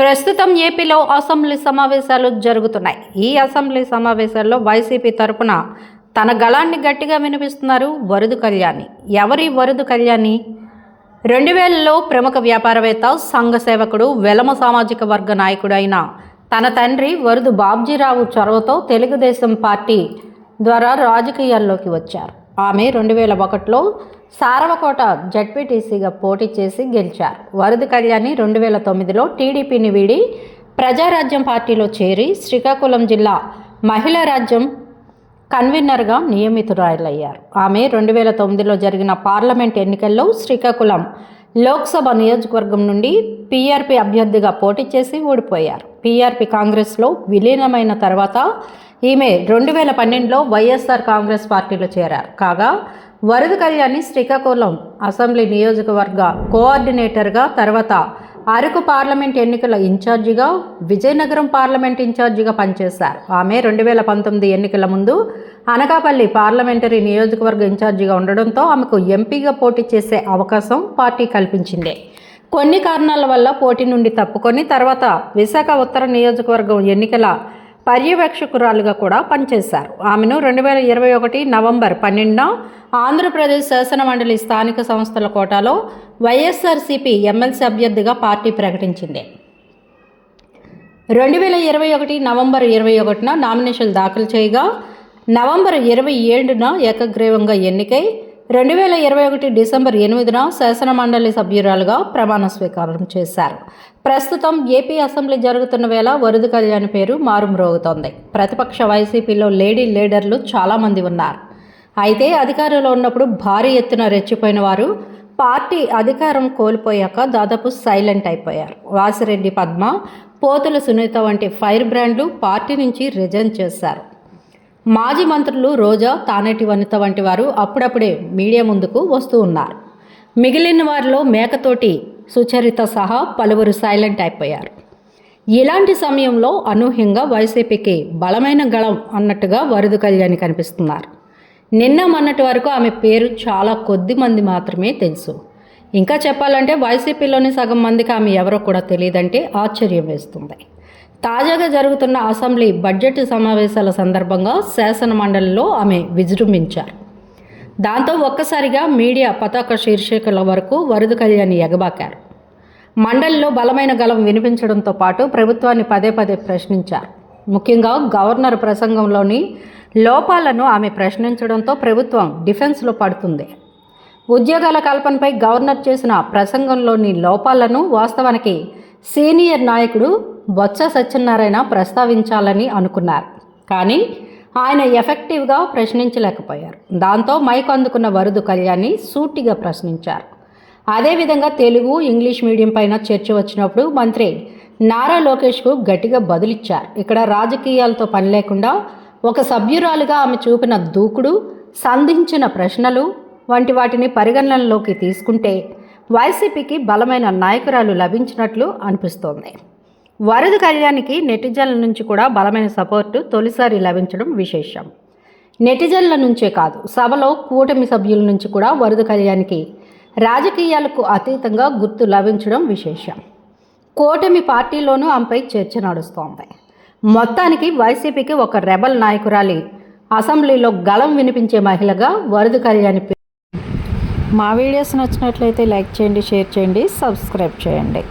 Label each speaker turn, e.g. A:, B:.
A: ప్రస్తుతం ఏపీలో అసెంబ్లీ సమావేశాలు జరుగుతున్నాయి. ఈ అసెంబ్లీ సమావేశాల్లో వైసీపీ తరపున తన గళాన్ని గట్టిగా వినిపిస్తున్నారు వరుదు కళ్యాణి. ఎవరి వరుదు కళ్యాణి? రెండు వేలలో ప్రముఖ వ్యాపారవేత్త సంఘ సేవకుడు వెలమ సామాజిక వర్గ నాయకుడు అయిన తన తండ్రి వరుదు బాబ్జీరావు చొరవతో తెలుగుదేశం పార్టీ ద్వారా రాజకీయాల్లోకి వచ్చారు. ఆమె రెండు వేల ఒకటిలో సారవకోట జడ్పీటీసీగా పోటీ చేసి గెలిచారు. వరద కళ్యాణి రెండు వేల తొమ్మిదిలో టీడీపీని వీడి ప్రజారాజ్యం పార్టీలో చేరి శ్రీకాకుళం జిల్లా మహిళా రాజ్యం కన్వీనర్గా నియమితురాలయ్యారు. ఆమె రెండు వేల తొమ్మిదిలో జరిగిన పార్లమెంట్ ఎన్నికల్లో శ్రీకాకుళం లోక్సభ నియోజకవర్గం నుండి పీఆర్పీ అభ్యర్థిగా పోటీ చేసి ఓడిపోయారు. పీఆర్పీ కాంగ్రెస్లో విలీనమైన తర్వాత ఈమె రెండు వేల పన్నెండులో వైఎస్ఆర్ కాంగ్రెస్ పార్టీలో చేరారు. కాగా వరద కళ్యాణి శ్రీకాకుళం అసెంబ్లీ నియోజకవర్గ కోఆర్డినేటర్గా తర్వాత అరకు పార్లమెంట్ ఎన్నికల ఇన్ఛార్జిగా విజయనగరం పార్లమెంట్ ఇన్ఛార్జిగా పనిచేశారు. ఆమె రెండు వేల పంతొమ్మిది ఎన్నికల ముందు అనకాపల్లి పార్లమెంటరీ నియోజకవర్గ ఇన్ఛార్జిగా ఉండడంతో ఆమెకు ఎంపీగా పోటీ చేసే అవకాశం పార్టీ కల్పించింది. కొన్ని కారణాల వల్ల పోటీ నుండి తప్పుకొని తర్వాత విశాఖ ఉత్తర నియోజకవర్గం ఎన్నికల పర్యవేక్షకురాలుగా కూడా పనిచేశారు. ఆమెను రెండు వేల ఇరవై ఒకటి నవంబర్ పన్నెండున ఆంధ్రప్రదేశ్ శాసనమండలి స్థానిక సంస్థల కోటాలో వైఎస్ఆర్సీపీ ఎమ్మెల్సీ అభ్యర్థిగా పార్టీ ప్రకటించింది. రెండు వేల ఇరవై ఒకటి నవంబర్ ఇరవై ఒకటిన నామినేషన్లు దాఖలు చేయగా నవంబర్ ఇరవై ఏడున ఏకగ్రీవంగా ఎన్నికై రెండు వేల ఇరవై ఒకటి డిసెంబర్ ఎనిమిదిన శాసనమండలి సభ్యురాలుగా ప్రమాణ స్వీకారం చేశారు. ప్రస్తుతం ఏపీ అసెంబ్లీ జరుగుతున్న వేళ వరుదు కళ్యాణ్ పేరు మారుమ్రోగుతోంది. ప్రతిపక్ష వైసీపీలో లేడీ లీడర్లు చాలామంది ఉన్నారు. అయితే అధికారంలో ఉన్నప్పుడు భారీ ఎత్తున రెచ్చిపోయిన వారు పార్టీ అధికారం కోల్పోయాక దాదాపు సైలెంట్ అయిపోయారు. వాసిరెడ్డి పద్మ పోతుల సునీత వంటి ఫైర్ బ్రాండ్లు పార్టీ నుంచి రిజైన్ చేశారు. మాజీ మంత్రులు రోజా తానేటి వనిత వంటి వారు అప్పుడప్పుడే మీడియా ముందుకు వస్తూ ఉన్నారు. మిగిలిన వారిలో మేకతోటి సుచరిత సహా పలువురు సైలెంట్ అయిపోయారు. ఇలాంటి సమయంలో అనూహ్యంగా వైసీపీకి బలమైన గళం అన్నట్టుగా వరద కళ్యాణి కనిపిస్తున్నారు. నిన్న మొన్నటి వరకు ఆమె పేరు చాలా కొద్ది మంది మాత్రమే తెలుసు. ఇంకా చెప్పాలంటే వైసీపీలోని సగం మందికి ఆమె ఎవరో కూడా తెలియదంటే ఆశ్చర్యం వేస్తుంది. తాజాగా జరుగుతున్న అసెంబ్లీ బడ్జెట్ సమావేశాల సందర్భంగా శాసన మండలిలో ఆమె విజృంభించారు. దాంతో ఒక్కసారిగా మీడియా పతాక శీర్షికల వరకు వరద కళ్యాణి ఎగబాకారు. మండలిలో బలమైన గలం వినిపించడంతో పాటు ప్రభుత్వాన్ని పదే పదే ప్రశ్నించారు. ముఖ్యంగా గవర్నర్ ప్రసంగంలోని లోపాలను ఆమె ప్రశ్నించడంతో ప్రభుత్వం డిఫెన్స్లో పడుతుంది. ఉద్యోగాల కల్పనపై గవర్నర్ చేసిన ప్రసంగంలోని లోపాలను వాస్తవానికి సీనియర్ నాయకుడు బొత్స సత్యనారాయణ ప్రస్తావించాలని అనుకున్నారు. కానీ ఆయన ఎఫెక్టివ్గా ప్రశ్నించలేకపోయారు. దాంతో మైక్ అందుకున్న వరుదు కళ్యాణి సూటిగా ప్రశ్నించారు. అదేవిధంగా తెలుగు ఇంగ్లీష్ మీడియం పైన చర్చ వచ్చినప్పుడు మంత్రి నారా లోకేష్కు గట్టిగా బదులిచ్చారు. ఇక్కడ రాజకీయాలతో పని లేకుండా ఒక సభ్యురాలుగా ఆమె చూపిన దూకుడు సంధించిన ప్రశ్నలు వంటి వాటిని పరిగణనలోకి తీసుకుంటే వైసీపీకి బలమైన నాయకురాలు లభించినట్లు అనిపిస్తోంది. వరద కళ్యాణ్కి నెటిజన్ల నుంచి కూడా బలమైన సపోర్టు తొలిసారి లభించడం విశేషం. నెటిజన్ల నుంచే కాదు సభలో కూటమి సభ్యుల నుంచి కూడా వరద కళ్యాణికి రాజకీయాలకు అతీతంగా గుర్తు లభించడం విశేషం. కూటమి పార్టీలోనూ ఆమెపై చర్చ నడుస్తోంది. మొత్తానికి వైసీపీకి ఒక రెబల్ నాయకురాలి. అసెంబ్లీలో గళం వినిపించే మహిళగా వరద కళ్యాణి మా వీడియోస్ నచ్చినట్లయితే లైక్ చేయండి షేర్ చేయండి సబ్స్క్రైబ్ చేయండి.